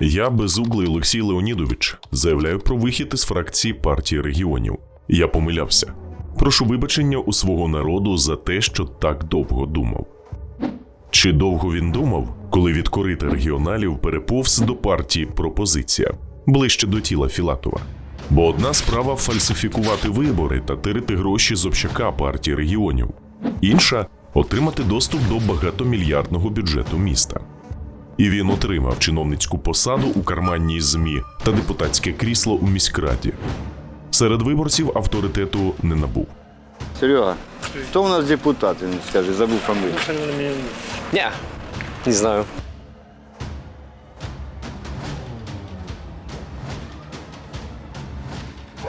Я безуглий Олексій Леонідович заявляю про вихід із фракції партії регіонів. Я помилявся. Прошу вибачення у свого народу за те, що так довго думав. Чи довго він думав, коли від корита регіоналів переповз до партії пропозиція ближче до тіла Філатова? Бо одна справа фальсифікувати вибори та тирити гроші з общака партії регіонів, інша отримати доступ до багатомільярдного бюджету міста. І він отримав чиновницьку посаду у карманній ЗМІ та депутатське крісло у міськраді. Серед виборців авторитету не набув. Серега, хто у нас депутат, Він скаже, забув фамилію. Не, не знаю.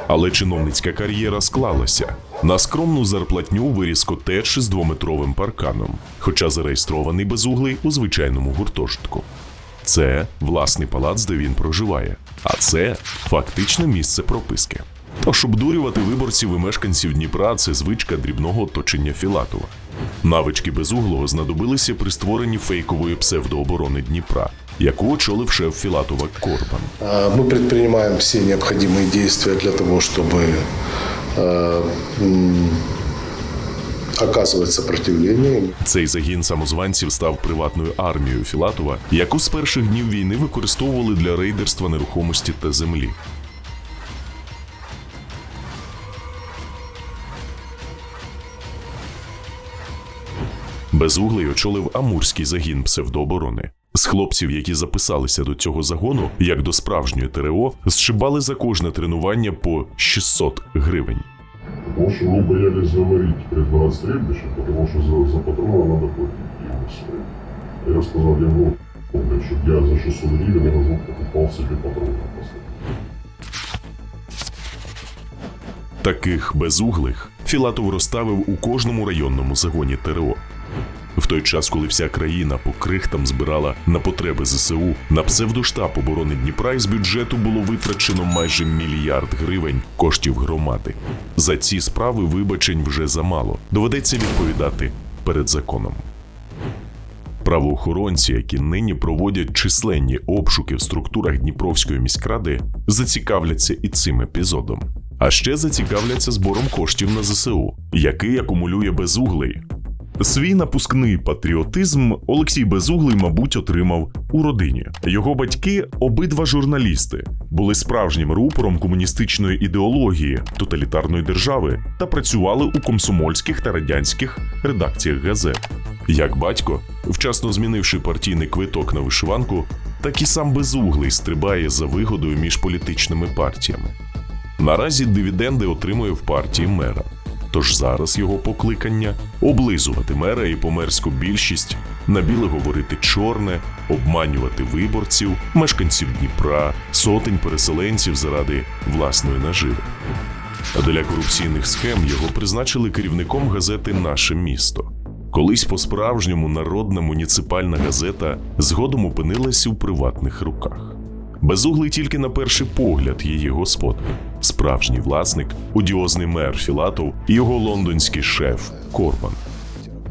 Але чиновницька кар'єра склалася. На скромну зарплатню виріс котедж з двометровим парканом, хоча зареєстрований безуглий у звичайному гуртожитку. Це власний палац, де він проживає, а це фактичне місце прописки. Тож обдурювати виборців і мешканців Дніпра це звичка дрібного оточення Філатова. Навички безуглого знадобилися при створенні фейкової псевдооборони Дніпра, яку очолив шеф Філатова Корбан. А, Мы предпринимаем все необходимые действия для того, чтобы э, м, оказывать сопротивление. Цей загін самозванців став приватною армією Філатова, яку з перших днів війни використовували для рейдерства нерухомості та землі. Безуглий очолив Амурський загін псевдооборони. З хлопців, які записалися до цього загону, як до справжньої ТРО, зшибали за кожне тренування по 600 гривень. Потому что мы боялись говорить перед стрельбищем, потому что за, за патрона надо платить деньги свои. А я сказал, я ну, блядь, чтобы я за 600 гривен разок покупал себе патроны. просто. Таких безуглих Філатов розставив у кожному районному загоні ТРО. В той час, коли вся країна по крихтам збирала на потреби ЗСУ, на псевдоштаб оборони Дніпра із бюджету було витрачено майже мільярд гривень коштів громади. За ці справи вибачень вже замало. Доведеться відповідати перед законом. Правоохоронці, які нині проводять численні обшуки в структурах Дніпровської міськради, зацікавляться і цим епізодом. А ще зацікавляться збором коштів на ЗСУ, який акумулює безуглий. Свій напускний патріотизм Олексій Безуглий, мабуть, отримав у родині. Його батьки, обидва журналісти, були справжнім рупором комуністичної ідеології тоталітарної держави та працювали у комсомольських та радянських редакціях газет. Як батько, вчасно змінивши партійний квиток на вишиванку, так і сам безуглий стрибає за вигодою між політичними партіями. Наразі дивіденди отримує в партії мера. Тож зараз його покликання облизувати мера і померську більшість, на біле говорити чорне, обманювати виборців, мешканців Дніпра, сотень переселенців заради власної наживи. А для корупційних схем його призначили керівником газети Наше місто. Колись по-справжньому народна муніципальна газета згодом опинилась у приватних руках. Безуглий тільки на перший погляд її господар, справжній власник, одіозний мер Філатов і його лондонський шеф Корбан.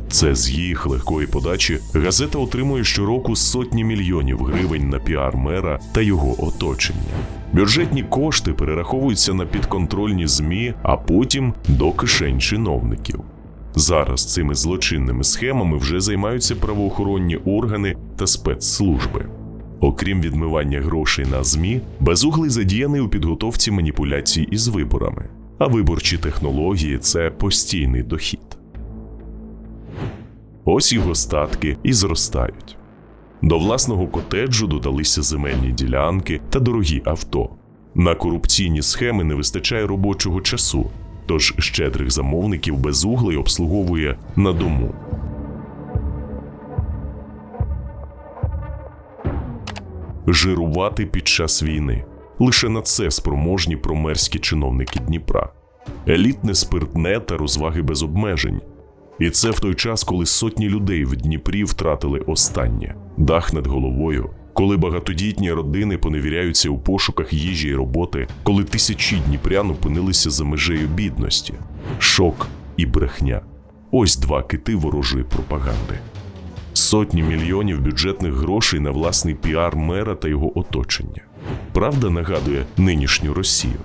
Це з їх легкої подачі газета отримує щороку сотні мільйонів гривень на піар мера та його оточення. Бюджетні кошти перераховуються на підконтрольні ЗМІ, а потім до кишень чиновників. Зараз цими злочинними схемами вже займаються правоохоронні органи та спецслужби. Окрім відмивання грошей на ЗМІ, безуглий задіяний у підготовці маніпуляцій із виборами, а виборчі технології це постійний дохід. Ось його статки і зростають. До власного котеджу додалися земельні ділянки та дорогі авто. На корупційні схеми не вистачає робочого часу, тож щедрих замовників безуглий обслуговує на дому. Жирувати під час війни. Лише на це спроможні промерські чиновники Дніпра, елітне спиртне та розваги без обмежень. І це в той час, коли сотні людей в Дніпрі втратили останнє дах над головою, коли багатодітні родини поневіряються у пошуках їжі і роботи, коли тисячі дніпрян опинилися за межею бідності, шок і брехня. Ось два кити ворожої пропаганди. Сотні мільйонів бюджетних грошей на власний піар мера та його оточення. Правда нагадує нинішню Росію.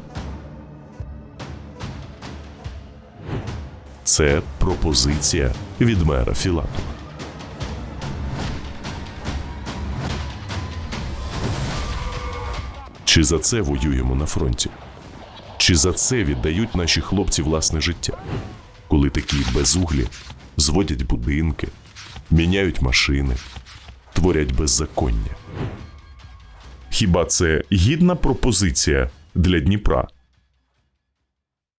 Це пропозиція від мера Філатова. Чи за це воюємо на фронті? Чи за це віддають наші хлопці власне життя, коли такі безуглі зводять будинки, міняють машини, творять беззаконня? Хіба це гідна пропозиція для Дніпра?